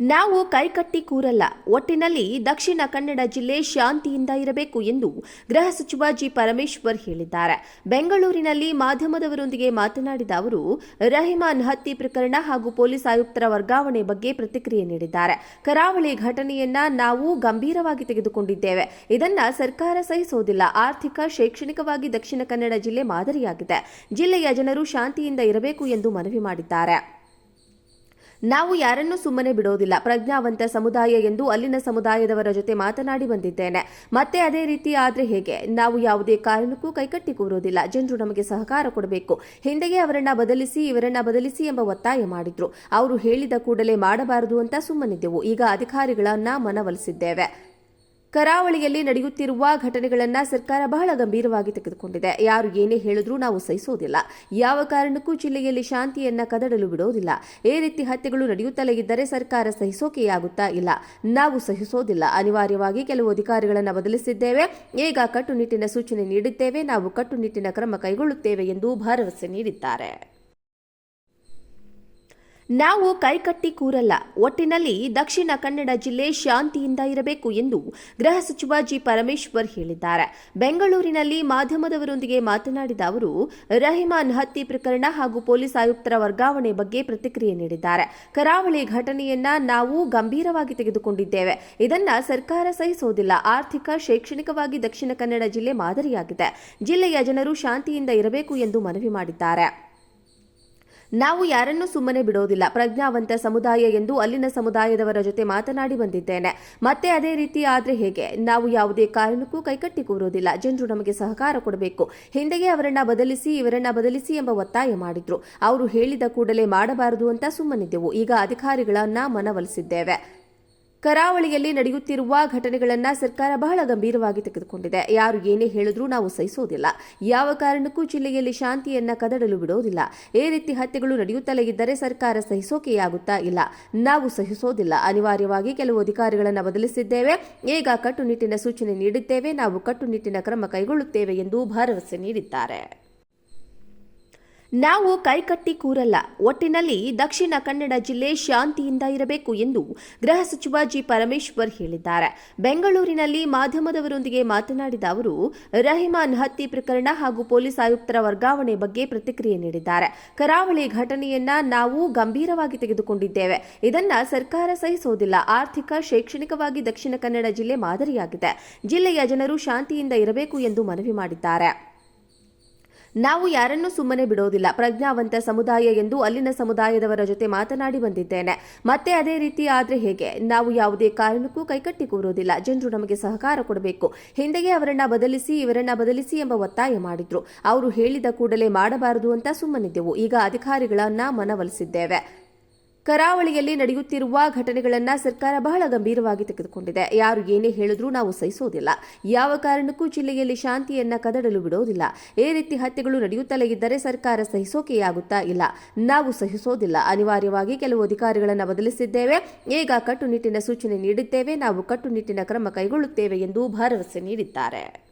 ನಾವು ಕೈಕಟ್ಟಿ ಕೂರಲ್ಲ. ಒಟ್ಟಿನಲ್ಲಿ ದಕ್ಷಿಣ ಕನ್ನಡ ಜಿಲ್ಲೆ ಶಾಂತಿಯಿಂದ ಇರಬೇಕು ಎಂದು ಗೃಹ ಸಚಿವ ಜಿ ಪರಮೇಶ್ವರ್ ಹೇಳಿದ್ದಾರೆ. ಬೆಂಗಳೂರಿನಲ್ಲಿ ಮಾಧ್ಯಮದವರೊಂದಿಗೆ ಮಾತನಾಡಿದ ಅವರು, ರಹಿಮಾನ್ ಹತ್ಯೆ ಪ್ರಕರಣ ಹಾಗೂ ಪೊಲೀಸ್ ಆಯುಕ್ತರ ವರ್ಗಾವಣೆ ಬಗ್ಗೆ ಪ್ರತಿಕ್ರಿಯೆ ನೀಡಿದ್ದಾರೆ. ಕರಾವಳಿ ಘಟನೆಯನ್ನ ನಾವು ಗಂಭೀರವಾಗಿ ತೆಗೆದುಕೊಂಡಿದ್ದೇವೆ. ಇದನ್ನ ಸರ್ಕಾರ ಸಹಿಸೋದಿಲ್ಲ. ಆರ್ಥಿಕ, ಶೈಕ್ಷಣಿಕವಾಗಿ ದಕ್ಷಿಣ ಕನ್ನಡ ಜಿಲ್ಲೆ ಮಾದರಿಯಾಗಿದೆ. ಜಿಲ್ಲೆಯ ಜನರು ಶಾಂತಿಯಿಂದ ಇರಬೇಕು ಎಂದು ಮನವಿ ಮಾಡಿದ್ದಾರೆ. ನಾವು ಯಾರನ್ನೂ ಸುಮ್ಮನೆ ಬಿಡೋದಿಲ್ಲ. ಪ್ರಜ್ಞಾವಂತ ಸಮುದಾಯ ಎಂದು ಅಲ್ಲಿನ ಸಮುದಾಯದವರ ಜೊತೆ ಮಾತನಾಡಿ ಬಂದಿದ್ದೇನೆ. ಮತ್ತೆ ಅದೇ ರೀತಿ ಆದ್ರೆ ಹೇಗೆ? ನಾವು ಯಾವುದೇ ಕಾರಣಕ್ಕೂ ಕೈಕಟ್ಟಿ ಕೂರೋದಿಲ್ಲ. ಜನರು ನಮಗೆ ಸಹಕಾರ ಕೊಡಬೇಕು. ಹಿಂದೆಗೆ ಅವರನ್ನ ಬದಲಿಸಿ, ಇವರನ್ನ ಬದಲಿಸಿ ಎಂಬ ಒತ್ತಾಯ ಮಾಡಿದ್ರು. ಅವರು ಹೇಳಿದ ಕೂಡಲೇ ಮಾಡಬಾರದು ಅಂತ ಸುಮ್ಮನಿದ್ದೆವು. ಈಗ ಅಧಿಕಾರಿಗಳನ್ನ ಮನವೊಲಿಸಿದ್ದೇವೆ. ಕರಾವಳಿಯಲ್ಲಿ ನಡೆಯುತ್ತಿರುವ ಘಟನೆಗಳನ್ನ ಸರ್ಕಾರ ಬಹಳ ಗಂಭೀರವಾಗಿ ತೆಗೆದುಕೊಂಡಿದೆ. ಯಾರು ಏನೇ ಹೇಳಿದ್ರೂ ನಾವು ಸಹಿಸೋದಿಲ್ಲ. ಯಾವ ಕಾರಣಕ್ಕೂ ಜಿಲ್ಲೆಯಲ್ಲಿ ಶಾಂತಿಯನ್ನ ಕದಡಲು ಬಿಡೋದಿಲ್ಲ. ಈ ರೀತಿ ಹತ್ಯೆಗಳು ನಡೆಯುತ್ತಲೇ ಇದ್ದರೆ ಸರ್ಕಾರ ಸಹಿಸೋಕೆಯಾಗುತ್ತಾ ಇಲ್ಲ. ನಾವು ಸಹಿಸೋದಿಲ್ಲ. ಅನಿವಾರ್ಯವಾಗಿ ಕೆಲವು ಅಧಿಕಾರಿಗಳನ್ನು ಬದಲಿಸಿದ್ದೇವೆ. ಈಗ ಕಟ್ಟುನಿಟ್ಟಿನ ಸೂಚನೆ ನೀಡಿದ್ದೇವೆ. ನಾವು ಕಟ್ಟುನಿಟ್ಟಿನ ಕ್ರಮ ಕೈಗೊಳ್ಳುತ್ತೇವೆ ಎಂದು ಭರವಸೆ ನೀಡಿದ್ದಾರೆ. ನಾವು ಕೈಕಟ್ಟಿ ಕೂರಲ್ಲ. ಒಟ್ಟಿನಲ್ಲಿ ದಕ್ಷಿಣ ಕನ್ನಡ ಜಿಲ್ಲೆ ಶಾಂತಿಯಿಂದ ಇರಬೇಕು ಎಂದು ಗೃಹ ಸಚಿವ ಜಿ. ಪರಮೇಶ್ವರ್ ಹೇಳಿದ್ದಾರೆ. ಬೆಂಗಳೂರಿನಲ್ಲಿ ಮಾಧ್ಯಮದವರೊಂದಿಗೆ ಮಾತನಾಡಿದ ಅವರು, ರಹಿಮಾನ್ ಹತ್ಯೆ ಪ್ರಕರಣ ಹಾಗೂ ಪೊಲೀಸ್ ಆಯುಕ್ತರ ವರ್ಗಾವಣೆ ಬಗ್ಗೆ ಪ್ರತಿಕ್ರಿಯೆ ನೀಡಿದ್ದಾರೆ. ಕರಾವಳಿ ಘಟನೆಯನ್ನ ನಾವು ಗಂಭೀರವಾಗಿ ತೆಗೆದುಕೊಂಡಿದ್ದೇವೆ. ಇದನ್ನ ಸರ್ಕಾರ ಸಹಿಸೋದಿಲ್ಲ. ಆರ್ಥಿಕ, ಶೈಕ್ಷಣಿಕವಾಗಿ ದಕ್ಷಿಣ ಕನ್ನಡ ಜಿಲ್ಲೆ ಮಾದರಿಯಾಗಿದೆ. ಜಿಲ್ಲೆಯ ಜನರು ಶಾಂತಿಯಿಂದ ಇರಬೇಕು ಎಂದು ಮನವಿ ಮಾಡಿದ್ದಾರೆ. ನಾವು ಯಾರನ್ನೂ ಸುಮ್ಮನೆ ಬಿಡೋದಿಲ್ಲ, ಪ್ರಜ್ಞಾವಂತ ಸಮುದಾಯ ಎಂದು ಅಲ್ಲಿನ ಸಮುದಾಯದವರ ಜೊತೆ ಮಾತನಾಡಿ ಬಂದಿದ್ದೇನೆ. ಮತ್ತೆ ಅದೇ ರೀತಿ ಆದ್ರೆ ಹೇಗೆ? ನಾವು ಯಾವುದೇ ಕಾರಣಕ್ಕೂ ಕೈಕಟ್ಟಿ ಕೂರೋದಿಲ್ಲ. ಜನರು ನಮಗೆ ಸಹಕಾರ ಕೊಡಬೇಕು. ಹಿಂದೆಗೆ ಅವರನ್ನ ಬದಲಿಸಿ, ಇವರನ್ನ ಬದಲಿಸಿ ಎಂಬ ಒತ್ತಾಯ ಮಾಡಿದ್ರು. ಅವರು ಹೇಳಿದ ಕೂಡಲೇ ಮಾಡಬಾರದು ಅಂತ ಸುಮ್ಮನಿದ್ದೆವು. ಈಗ ಅಧಿಕಾರಿಗಳನ್ನ ಮನವೊಲಿಸಿದ್ದೇವೆ. ಕರಾವಳಿಯಲ್ಲಿ ನಡೆಯುತ್ತಿರುವ ಘಟನೆಗಳನ್ನ ಸರ್ಕಾರ ಬಹಳ ಗಂಭೀರವಾಗಿ ತೆಗೆದುಕೊಂಡಿದೆ. ಯಾರು ಏನೇ ಹೇಳಿದ್ರೂ ನಾವು ಸಹಿಸೋದಿಲ್ಲ. ಯಾವ ಕಾರಣಕ್ಕೂ ಜಿಲ್ಲೆಯಲ್ಲಿ ಶಾಂತಿಯನ್ನ ಕದಡಲು ಬಿಡೋದಿಲ್ಲ. ಈ ರೀತಿ ಹತ್ಯೆಗಳು ನಡೆಯುತ್ತಲೇ ಇದ್ದರೆ ಸರ್ಕಾರ ಸಹಿಸೋಕೆಯಾಗುತ್ತಾ ಇಲ್ಲ. ನಾವು ಸಹಿಸೋದಿಲ್ಲ. ಅನಿವಾರ್ಯವಾಗಿ ಕೆಲವು ಅಧಿಕಾರಿಗಳನ್ನು ಬದಲಿಸಿದ್ದೇವೆ. ಈಗ ಕಟ್ಟುನಿಟ್ಟಿನ ಸೂಚನೆ ನೀಡಿದ್ದೇವೆ. ನಾವು ಕಟ್ಟುನಿಟ್ಟಿನ ಕ್ರಮ ಕೈಗೊಳ್ಳುತ್ತೇವೆ ಎಂದು ಭರವಸೆ ನೀಡಿದ್ದಾರೆ. ನಾವು ಕೈಕಟ್ಟಿ ಕೂರಲ್ಲ. ಒಟ್ಟಿನಲ್ಲಿ ದಕ್ಷಿಣ ಕನ್ನಡ ಜಿಲ್ಲೆ ಶಾಂತಿಯಿಂದ ಇರಬೇಕು ಎಂದು ಗೃಹ ಸಚಿವ ಜಿ. ಪರಮೇಶ್ವರ್ ಹೇಳಿದ್ದಾರೆ. ಬೆಂಗಳೂರಿನಲ್ಲಿ ಮಾಧ್ಯಮದವರೊಂದಿಗೆ ಮಾತನಾಡಿದ ಅವರು, ರಹಿಮಾನ್ ಹತ್ಯೆ ಪ್ರಕರಣ ಹಾಗೂ ಪೊಲೀಸ್ ಆಯುಕ್ತರ ವರ್ಗಾವಣೆ ಬಗ್ಗೆ ಪ್ರತಿಕ್ರಿಯೆ ನೀಡಿದ್ದಾರೆ. ಕರಾವಳಿ ಘಟನೆಯನ್ನ ನಾವು ಗಂಭೀರವಾಗಿ ತೆಗೆದುಕೊಂಡಿದ್ದೇವೆ. ಇದನ್ನ ಸರ್ಕಾರ ಸಹಿಸೋದಿಲ್ಲ. ಆರ್ಥಿಕ, ಶೈಕ್ಷಣಿಕವಾಗಿ ದಕ್ಷಿಣ ಕನ್ನಡ ಜಿಲ್ಲೆ ಮಾದರಿಯಾಗಿದೆ. ಜಿಲ್ಲೆಯ ಜನರು ಶಾಂತಿಯಿಂದ ಇರಬೇಕು ಎಂದು ಮನವಿ ಮಾಡಿದ್ದಾರೆ. ನಾವು ಯಾರನ್ನೂ ಸುಮ್ಮನೆ ಬಿಡೋದಿಲ್ಲ. ಪ್ರಜ್ಞಾವಂತ ಸಮುದಾಯ ಎಂದು ಅಲ್ಲಿನ ಸಮುದಾಯದವರ ಜೊತೆ ಮಾತನಾಡಿ ಬಂದಿದ್ದೇನೆ. ಮತ್ತೆ ಅದೇ ರೀತಿ ಆದರೆ ಹೇಗೆ? ನಾವು ಯಾವುದೇ ಕಾರಣಕ್ಕೂ ಕೈಕಟ್ಟಿ ಕೂರೋದಿಲ್ಲ. ಜನರು ನಮಗೆ ಸಹಕಾರ ಕೊಡಬೇಕು. ಹಿಂದೆಗೆ ಅವರನ್ನ ಬದಲಿಸಿ, ಇವರನ್ನ ಬದಲಿಸಿ ಎಂಬ ಒತ್ತಾಯ ಮಾಡಿದ್ರು. ಅವರು ಹೇಳಿದ ಕೂಡಲೇ ಮಾಡಬಾರದು ಅಂತ ಸುಮ್ಮನಿದ್ದೆವು. ಈಗ ಅಧಿಕಾರಿಗಳನ್ನ ಮನವೊಲಿಸಿದ್ದೇವೆ. ಕರಾವಳಿಯಲ್ಲಿ ನಡೆಯುತ್ತಿರುವ ಘಟನೆಗಳನ್ನು ಸರ್ಕಾರ ಬಹಳ ಗಂಭೀರವಾಗಿ ತೆಗೆದುಕೊಂಡಿದೆ. ಯಾರು ಏನೇ ಹೇಳಿದ್ರೂ ನಾವು ಸಹಿಸೋದಿಲ್ಲ. ಯಾವ ಕಾರಣಕ್ಕೂ ಜಿಲ್ಲೆಯಲ್ಲಿ ಶಾಂತಿಯನ್ನ ಕದಡಲು ಬಿಡೋದಿಲ್ಲ. ಈ ರೀತಿ ಹತ್ಯೆಗಳು ನಡೆಯುತ್ತಲೇ ಇದ್ದರೆ ಸರ್ಕಾರ ಸಹಿಸೋಕೆಯಾಗುತ್ತಾ ಇಲ್ಲ. ನಾವು ಸಹಿಸೋದಿಲ್ಲ. ಅನಿವಾರ್ಯವಾಗಿ ಕೆಲವು ಅಧಿಕಾರಿಗಳನ್ನು ಬದಲಿಸಿದ್ದೇವೆ. ಈಗ ಕಟ್ಟುನಿಟ್ಟಿನ ಸೂಚನೆ ನೀಡಿದ್ದೇವೆ. ನಾವು ಕಟ್ಟುನಿಟ್ಟಿನ ಕ್ರಮ ಕೈಗೊಳ್ಳುತ್ತೇವೆ ಎಂದು ಭರವಸೆ ನೀಡಿದ್ದಾರೆ.